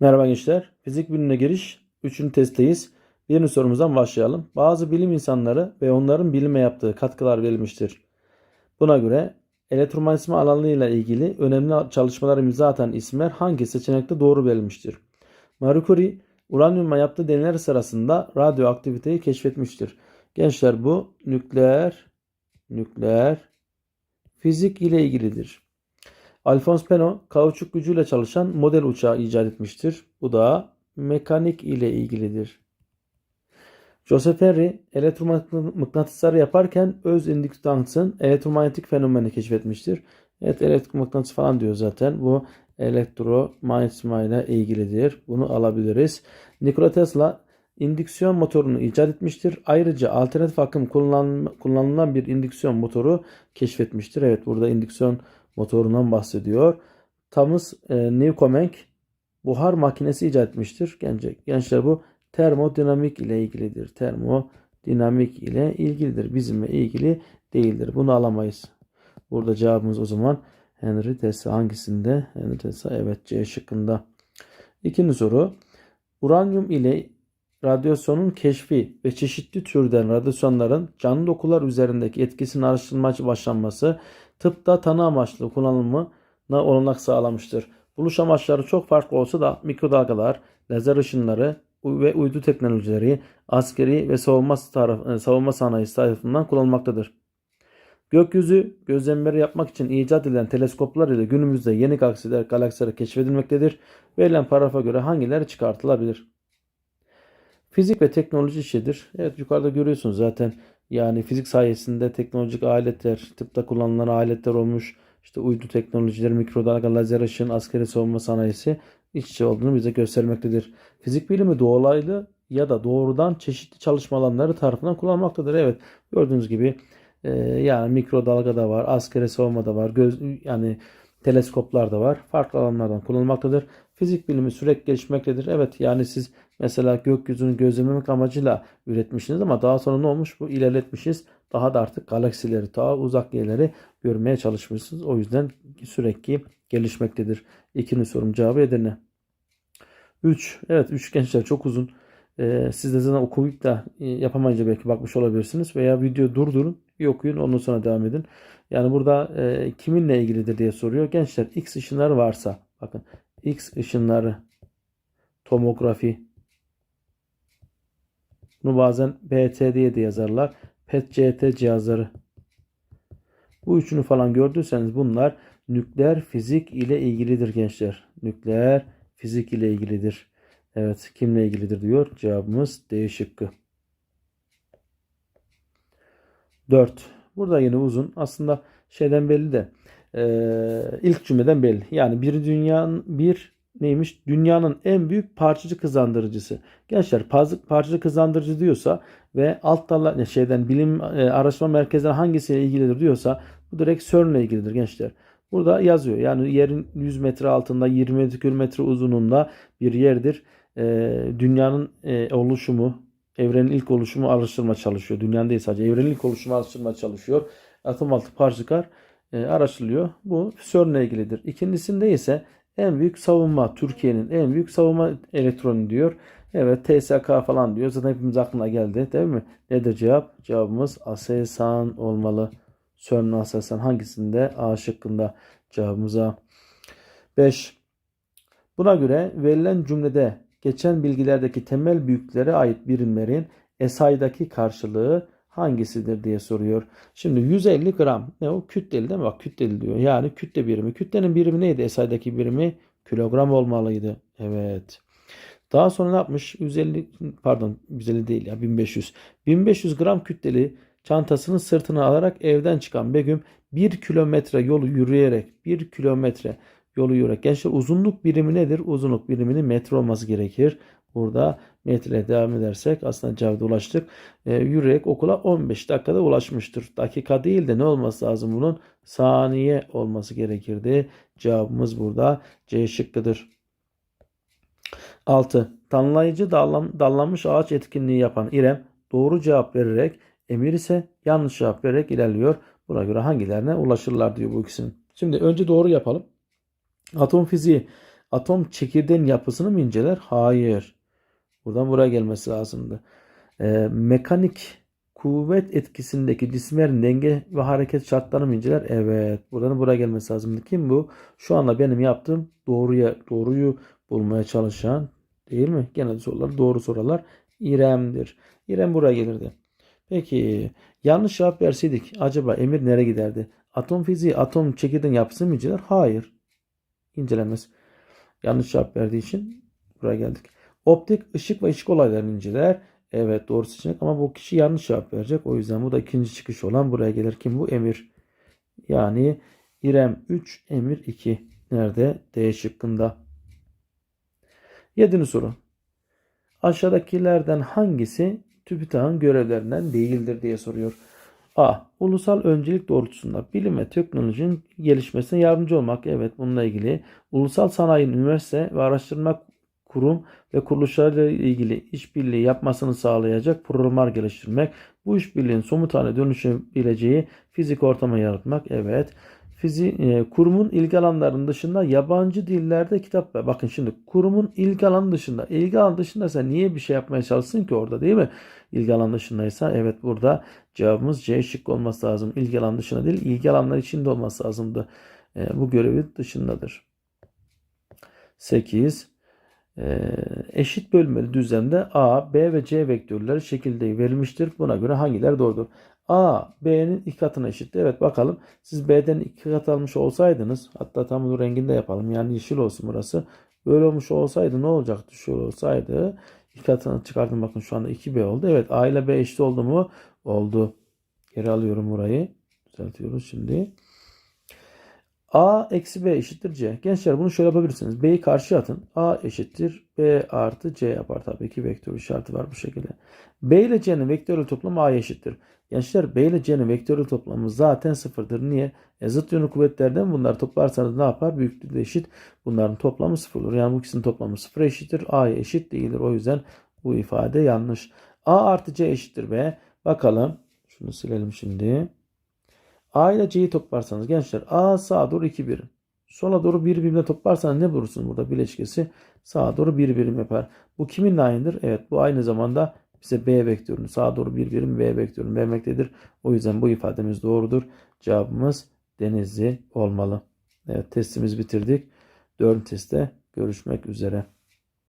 Merhaba gençler. Fizik bilimine giriş 3. testteyiz. Birinci sorumuzdan başlayalım. Bazı bilim insanları ve onların bilime yaptığı katkılar verilmiştir. Buna göre elektromanyetizma alanıyla ilgili önemli çalışmalar imza atan isimler hangi seçenekte doğru verilmiştir? Marie Curie uranyumla yaptığı deneyler sırasında radyoaktiviteyi keşfetmiştir. Gençler bu nükleer nükleer fizik ile ilgilidir. Alphonse Pénaud kauçuk gücüyle çalışan model uçağı icat etmiştir. Bu da mekanik ile ilgilidir. Joseph Henry elektromıknatısları yaparken öz indüktansın elektromanyetik fenomeni keşfetmiştir. Evet elektromıknatıs falan diyor zaten. Bu elektromanyetizma ile ilgilidir. Bunu alabiliriz. Nikola Tesla indüksiyon motorunu icat etmiştir. Ayrıca alternatif akım kullanılan, bir indüksiyon motoru keşfetmiştir. Evet burada indüksiyon motorundan bahsediyor. Thomas e, Newcomen buhar makinesi icat etmiştir. Gençler, gençler bu termodinamik ile ilgilidir. Termodinamik ile ilgilidir. Bizimle ilgili değildir. Bunu alamayız. Burada cevabımız o zaman Henry Tesla hangisinde? Henry Tesla evet C şıkkında. İkinci soru. Uranyum ile radyasyonun keşfi ve çeşitli türden radyasyonların canlı dokular üzerindeki etkisini araştırmaya başlanması tıpta tanı amaçlı kullanımına olanak sağlamıştır. Buluş amaçları çok farklı olsa da mikrodalgalar, lazer ışınları ve uydu teknolojileri askeri ve savunma, taraf, savunma sanayisi tarafından kullanılmaktadır. Gökyüzü gözlemleri yapmak için icat edilen teleskoplar ile günümüzde yeni galaksiler, galaksiler keşfedilmektedir. Verilen paragrafa göre hangileri çıkartılabilir? Fizik ve teknoloji işidir. Evet yukarıda görüyorsunuz zaten yani fizik sayesinde teknolojik aletler, tıpta kullanılan aletler olmuş. İşte uydu teknolojileri, mikrodalga, lazer ışın, askeri savunma sanayisi iç içe olduğunu bize göstermektedir. Fizik bilimi dolaylı ya da doğrudan çeşitli çalışma alanları tarafından kullanılmaktadır. Evet gördüğünüz gibi e, yani mikrodalga da var, askeri savunma da var, göz, yani teleskoplar da var. Farklı alanlardan kullanılmaktadır. Fizik bilimi sürekli gelişmektedir. Evet yani siz mesela gökyüzünü gözlememek amacıyla üretmişsiniz ama daha sonra ne olmuş? Bu ilerletmişiz. Daha da artık galaksileri, daha uzak yerleri görmeye çalışmışsınız. O yüzden sürekli gelişmektedir. İkinci sorum cevabı Edirne. 3. Evet 3 gençler çok uzun. Ee, siz de zaten okuyup da e, yapamayınca belki bakmış olabilirsiniz. Veya video durdurun bir okuyun ondan sonra devam edin. Yani burada e, kiminle ilgilidir diye soruyor. Gençler X ışınları varsa bakın X ışınları tomografi bunu bazen BT diye de yazarlar. PET-CT cihazları. Bu üçünü falan gördüyseniz bunlar nükleer fizik ile ilgilidir gençler. Nükleer fizik ile ilgilidir. Evet kimle ilgilidir diyor. Cevabımız D şıkkı. 4. Burada yine uzun. Aslında şeyden belli de e, ilk cümleden belli. Yani bir dünyanın bir neymiş? Dünyanın en büyük parçacık hızlandırıcısı. Gençler parçacık hızlandırıcı diyorsa ve alt dallar şeyden bilim e, araştırma merkezleri hangisiyle ilgilidir diyorsa bu direkt CERN ile ilgilidir gençler. Burada yazıyor. Yani yerin 100 metre altında 20 kilometre uzunluğunda bir yerdir. E, dünyanın e, oluşumu, evrenin ilk oluşumu araştırma çalışıyor. Dünyanın değil sadece evrenin ilk oluşumu araştırma çalışıyor. Atom altı parçacıklar araştırılıyor. Bu CERN ile ilgilidir. İkincisinde ise en büyük savunma, Türkiye'nin en büyük savunma elektronu diyor. Evet TSK falan diyor. Zaten hepimiz aklına geldi değil mi? Nedir cevap? Cevabımız Aselsan olmalı. CERN Aselsan hangisinde? A şıkkında cevabımıza. 5. Buna göre verilen cümlede geçen bilgilerdeki temel büyüklere ait birimlerin SI'daki karşılığı hangisidir diye soruyor. Şimdi 150 gram ne o? Kütleli değil mi? Bak kütleli diyor. Yani kütle birimi. Kütlenin birimi neydi? SI'daki birimi kilogram olmalıydı. Evet. Daha sonra ne yapmış? 150 pardon 150 değil ya 1500. 1500 gram kütleli çantasını sırtına alarak evden çıkan Begüm 1 kilometre yolu yürüyerek 1 kilometre yolu yürüyerek. Gençler uzunluk birimi nedir? Uzunluk biriminin metre olması gerekir. Burada metre devam edersek aslında cevabı ulaştık. E, yürüyerek okula 15 dakikada ulaşmıştır. Dakika değil de ne olması lazım bunun? Saniye olması gerekirdi. Cevabımız burada C şıkkıdır. 6. Tanımlayıcı dallan, dallanmış ağaç etkinliği yapan İrem doğru cevap vererek Emir ise yanlış cevap vererek ilerliyor. Buna göre hangilerine ulaşırlar diyor bu ikisinin. Şimdi önce doğru yapalım. Atom fiziği Atom çekirdeğin yapısını mı inceler? Hayır. Buradan buraya gelmesi lazımdı. Ee, mekanik kuvvet etkisindeki cisimlerin denge ve hareket şartlarını mı inceler? Evet. Buradan buraya gelmesi lazımdı. Kim bu? Şu anda benim yaptığım doğruya doğruyu bulmaya çalışan değil mi? Genel sorular doğru sorular İrem'dir. İrem buraya gelirdi. Peki yanlış cevap verseydik acaba Emir nereye giderdi? Atom fiziği atom çekirdeğin yapısını mı inceler? Hayır. İncelemez. Yanlış cevap verdiği için buraya geldik. Optik ışık ve ışık olaylarını inceler. Evet doğru seçenek ama bu kişi yanlış cevap verecek. O yüzden bu da ikinci çıkış olan buraya gelir. Kim bu? Emir. Yani İrem 3, Emir 2. Nerede? D şıkkında. Yedinci soru. Aşağıdakilerden hangisi TÜBİTAK'ın görevlerinden değildir diye soruyor. A. Ulusal öncelik doğrultusunda bilim ve teknolojinin gelişmesine yardımcı olmak. Evet bununla ilgili. Ulusal sanayi, üniversite ve araştırma kurum ve kuruluşlarıyla ilgili işbirliği yapmasını sağlayacak programlar geliştirmek. Bu işbirliğin somut hale dönüşebileceği fizik ortamı yaratmak. Evet. Fizi, e, kurumun ilgi alanlarının dışında yabancı dillerde kitap ver. Bakın şimdi kurumun ilgi alanı dışında. ilgi alanı dışında sen niye bir şey yapmaya çalışsın ki orada değil mi? İlgi alanı dışındaysa evet burada cevabımız C şık olması lazım. İlgi alanı dışında değil ilgi alanları içinde olması lazımdı. E, bu görevi dışındadır. 8. E, eşit bölmeli düzlemde A, B ve C vektörleri şekilde verilmiştir. Buna göre hangileri doğrudur? A, B'nin iki katına eşittir. Evet bakalım. Siz B'den iki kat almış olsaydınız hatta tam bu renginde yapalım. Yani yeşil olsun burası. Böyle olmuş olsaydı ne olacaktı? Şöyle olsaydı iki katını çıkardım. Bakın şu anda 2B oldu. Evet A ile B eşit oldu mu? Oldu. Geri alıyorum burayı. Düzeltiyoruz şimdi. A eksi B eşittir C. Gençler bunu şöyle yapabilirsiniz. B'yi karşıya atın. A eşittir B artı C yapar tabii ki vektör işareti var bu şekilde. B ile C'nin vektörel toplamı A'ya eşittir. Gençler B ile C'nin vektörel toplamı zaten sıfırdır. Niye? E, zıt yönlü kuvvetlerden bunları toplarsanız ne yapar? Büyüklüğü de eşit. Bunların toplamı sıfır olur. Yani bu ikisinin toplamı sıfır eşittir. A'ya eşit değildir. O yüzden bu ifade yanlış. A artı C eşittir B. Bakalım. Şunu silelim şimdi. A ile C'yi toplarsanız gençler A sağa doğru 2 birim. Sola doğru bir birimle toplarsanız ne bulursunuz burada bileşkesi? Sağa doğru bir birim yapar. Bu kiminle aynıdır? Evet bu aynı zamanda bize B vektörünü sağa doğru bir birim B vektörünü vermektedir. O yüzden bu ifademiz doğrudur. Cevabımız Denizli olmalı. Evet testimizi bitirdik. Dördüncü testte görüşmek üzere.